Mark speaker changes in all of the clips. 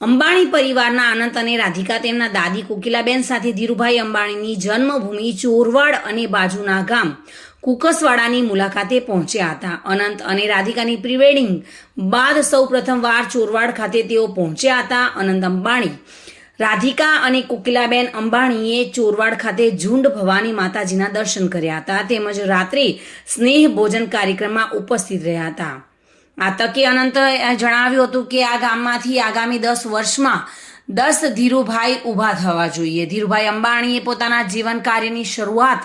Speaker 1: અંબાણી પરિવારના અનંત અને રાધિકા તેમના દાદી કોકિલાબેન સાથે ધીરુભાઈ અંબાણીની જન્મભૂમિ ચોરવાડ અને બાજુના ગામ કુકસવાડાની મુલાકાતે પહોંચ્યા હતા. અનંત અને રાધિકાની પ્રીવેડિંગ બાદ સૌ પ્રથમવાર ચોરવાડ ખાતે તેઓ પહોંચ્યા હતા. અનંત અંબાણી, રાધિકા અને કોકિલાબેન અંબાણીએ ચોરવાડ ખાતે ઝુંડ ભવાની માતાજીના દર્શન કર્યા હતા. તેમજ રાત્રે સ્નેહ ભોજન કાર્યક્રમમાં ઉપસ્થિત રહ્યા હતા. આ તકે અનંત જણાવ્યું હતું કે આ ગામમાંથી આગામી દસ વર્ષમાં દસ ધીરુભાઈ ઊભા થવા જોઈએ. ધીરુભાઈ અંબાણીએ પોતાના જીવન કાર્યની શરૂઆત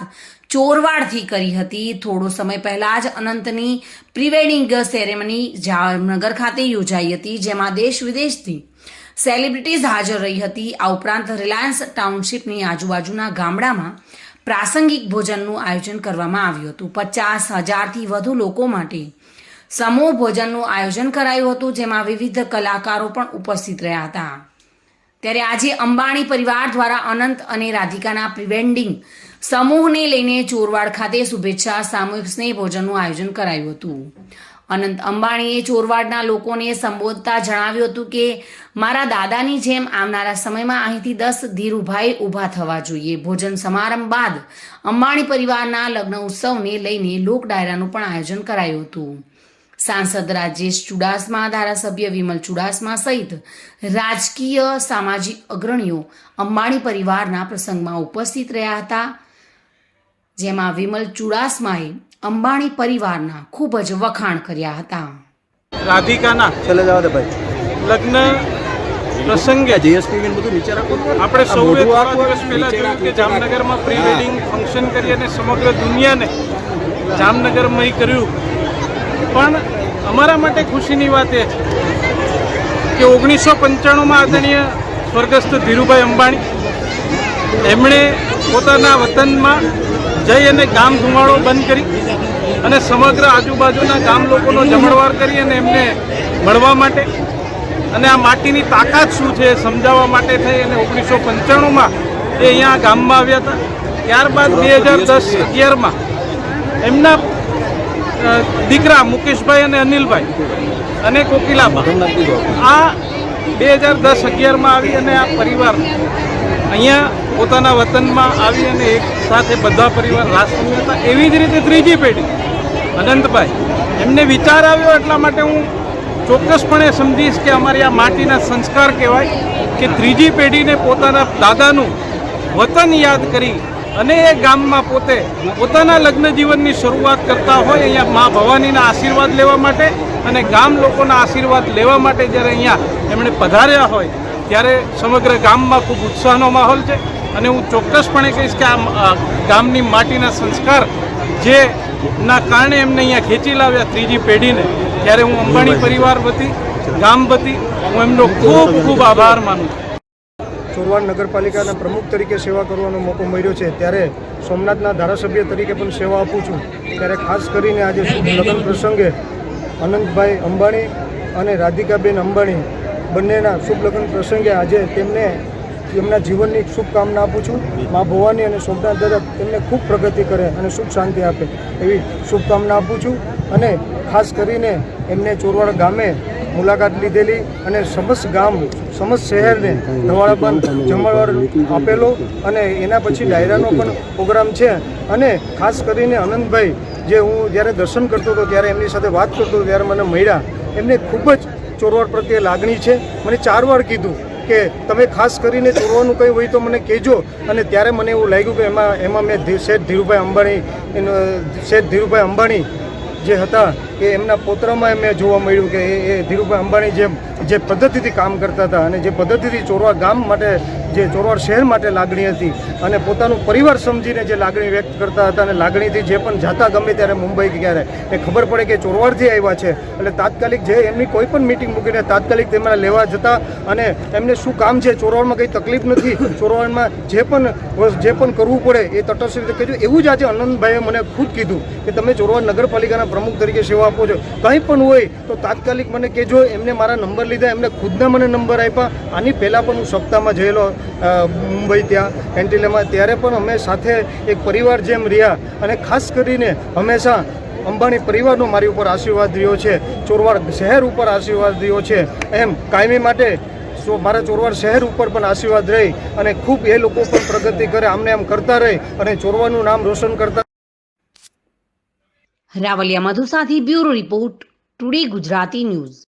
Speaker 1: ચોરવાડથી કરી હતી. થોડો સમય પહેલા જ અનંતની પ્રિવેડિંગ સેરેમની જામનગર ખાતે યોજાઈ હતી, જેમાં દેશ વિદેશથી સેલિબ્રિટીઝ હાજર રહી હતી. આ ઉપરાંત રિલાયન્સ ટાઉનશીપની આજુબાજુના ગામડામાં પ્રાસંગિક ભોજનનું આયોજન કરવામાં આવ્યું હતું. પચાસ હજારથી વધુ લોકો માટે સમૂહ ભોજનનું આયોજન કરાયું હતું, જેમાં વિવિધ કલાકારો પણ ઉપસ્થિત રહ્યા હતા. ત્યારે આજે અંબાણી પરિવાર દ્વારા અનંત અને રાધિકાના પ્રિવેન્ડિંગ સમૂહને લઈને ચોરવાડ ખાતે શુભેચ્છા, સામૂહિક સ્નેહ ભોજનનું આયોજન કરાયું હતું. અનંત અંબાણીએ ચોરવાડના લોકોને સંબોધતા જણાવ્યું હતું કે, મારા દાદાની જેમ આવનારા સમયમાં અહીંથી દસ ધીરુભાઈ ઊભા થવા જોઈએ. ભોજન સમારંભ બાદ અંબાણી પરિવારના લગ્ન ઉત્સવને લઈને લોક ડાયરાનું પણ આયોજન કરાયું હતું. સાંસદ રાજેશ ચુડાસમા ધારાસભ્ય વિમલ ચુડાસમા સહિત રાજકીય સામાજિક અગ્રણીઓ અંબાણી પરિવારના પ્રસંગમાં ઉપસ્થિત રહ્યા હતા. જેમાં વિમલ ચુડાસમાએ અંબાણી પરિવારના ખૂબ જ વખાણ કર્યા હતા.
Speaker 2: રાધિકાના
Speaker 3: ચલે જવા દે ભાઈ.
Speaker 2: લગ્ન પ્રસંગે
Speaker 3: જીએસપી ને બધું નીચે રાખો
Speaker 2: આપણે
Speaker 3: સૌ
Speaker 2: સૌએ થોડા દિવસ પહેલા જોયું કે જામનગરમાં પ્રી વેડિંગ ફંક્શન કરી અને સમગ્ર દુનિયાને જામનગરમાં કર્યું. પણ અમારા માટે ખુશીની વાત એ છે કે ઓગણીસો પંચાણુંમાં આદરણીય સ્વર્ગસ્થ ધીરુભાઈ અંબાણી, એમણે પોતાના વતનમાં જઈ અને ગામ ધુમાડો બંધ કરી અને સમગ્ર આજુબાજુના ગામ લોકોનો જમણવાર કરી અને એમને મળવા માટે અને આ માટીની તાકાત શું છે સમજાવવા માટે થઈ અને ઓગણીસો પંચાણુંમાં એ અહીંયા ગામમાં આવ્યા હતા. ત્યારબાદ બે હજાર દસ અગિયારમાં એમના દીકરા મુકેશભાઈ અને અનિલભાઈ અને કોકિલાબા. આ બે હજાર દસ અગિયારમાં આવી અને આ પરિવાર અહીંયા પોતાના વતનમાં આવી અને એક સાથે બધા પરિવાર રાસ હતા. એવી જ રીતે ત્રીજી પેઢી, અનંતભાઈ. એમને વિચાર આવ્યો એટલા માટે હું ચોક્કસપણે સમજીશ કે અમારી આ માટીના સંસ્કાર કહેવાય કે ત્રીજી પેઢીને પોતાના દાદાનું વતન યાદ કરી અને એ ગામમાં પોતે પોતાના લગ્ન જીવનની શરૂઆત કરતા હોય અહીંયા મા ભવાનીના આશીર્વાદ લેવા માટે અને ગામ લોકોના આશીર્વાદ લેવા માટે જ્યારે અહીંયા એમણે પધાર્યા હોય ત્યારે સમગ્ર ગામમાં ખૂબ ઉત્સાહનો માહોલ છે. અને હું ચોક્કસપણે કહીશ કે આ ગામની માટીના સંસ્કાર જે ના કારણે એમને અહીંયા ખેંચી લાવ્યા ત્રીજી પેઢીને ત્યારે હું અંબાણી પરિવાર વતી ગામ વતી હું એમનો ખૂબ ખૂબ આભાર માનું છું.
Speaker 4: ચોરવાડ નગરપાલિકાના પ્રમુખ તરીકે સેવા કરવાનો મોકો મળ્યો છે. ત્યારે સોમનાથના ધારાસભ્ય તરીકે પણ સેવા આપું છું. ત્યારે ખાસ કરીને આજે શુભ લગ્ન પ્રસંગે અનંતભાઈ અંબાણી અને રાધિકાબેન અંબાણી બંનેના શુભ લગ્ન પ્રસંગે આજે તેમને એમના જીવનની શુભકામના આપું છું. મા ભવાની અને સોમનાથ દાદા તેમને ખૂબ પ્રગતિ કરે અને સુખ શાંતિ આપે એવી શુભકામના આપું છું. અને ખાસ કરીને એમને ચોરવાડ ગામે મુલાકાત લીધેલી અને સમસ્ત ગામ સમસ્ત શહેરને ધવાળાબન જમણવાર આપેલો અને એના પછી ડાયરાનો પણ પ્રોગ્રામ છે. અને ખાસ કરીને અનંતભાઈ જે હું જ્યારે દર્શન કરતો હતો ત્યારે એમની સાથે વાત કરતો હતો ત્યારે મને મળ્યા. એમને ખૂબ જ ચોરવાડ પ્રત્યે લાગણી છે. મને ચાર વાર કીધું કે તમે ખાસ કરીને ચોરવાનું કંઈ હોય તો મને કહેજો. અને ત્યારે મને એવું લાગ્યું કે એમાં એમાં મેં શેઠ ધીરુભાઈ અંબાણી શેઠ ધીરુભાઈ અંબાણી જે હતા એ એમના પોત્રમાં મેં જોવા મળ્યું કે એ ધીરુભાઈ અંબાણી જેમ જે પદ્ધતિથી કામ કરતા હતા અને જે પદ્ધતિથી ચોરવા ગામ માટે જે ચોરવાડ શહેર માટે લાગણી હતી અને પોતાનું પરિવાર સમજીને જે લાગણી વ્યક્ત કરતા હતા અને લાગણીથી જે પણ જાતા ગમે ત્યારે મુંબઈ ક્યારે એ ખબર પડે કે ચોરવાડથી આવ્યા છે. એટલે તાત્કાલિક જે એમની કોઈ પણ મિટિંગ મૂકીને તાત્કાલિક તેમના લેવા જતા અને એમને શું કામ છે? ચોરવાડમાં કંઈ તકલીફ નથી? ચોરવાડમાં જે પણ જે પણ કરવું પડે એ તટસ્થ રીતે કહેજો. એવું જ આજે આનંદભાઈએ મને ખુદ કીધું કે તમે ચોરવાડ નગરપાલિકાના પ્રમુખ તરીકે સેવા આપો છો? કંઈ પણ હોય તો તાત્કાલિક મને કહેજો, એમને મારા નંબર લીધા, એમને ખુદના મને નંબર આપ્યા. આની પહેલાં પણ હું સપ્તાહમાં જયેલો મુંબઈ ત્યાં કેન્ટીલેમાં ત્યારે પણ અમે સાથે એક પરિવાર જેમ રહ્યા અને ખાસ કરીને હંમેશા અંબાણી પરિવારનો મારી ઉપર આશીર્વાદ રહ્યો છે, ચોરવાડ શહેર ઉપર આશીર્વાદ રહ્યો છે. એમ કાયમી માટે સો, મારા ચોરવાડ શહેર ઉપર પણ આશીર્વાદ રહી અને ખૂબ એ લોકો પણ પ્રગતિ કરે, આમને આમ કરતા રહે અને ચોરવાનું નામ રોશન કરતા
Speaker 1: રાવલિયા મધુ સાથે bureau report today Gujarati news.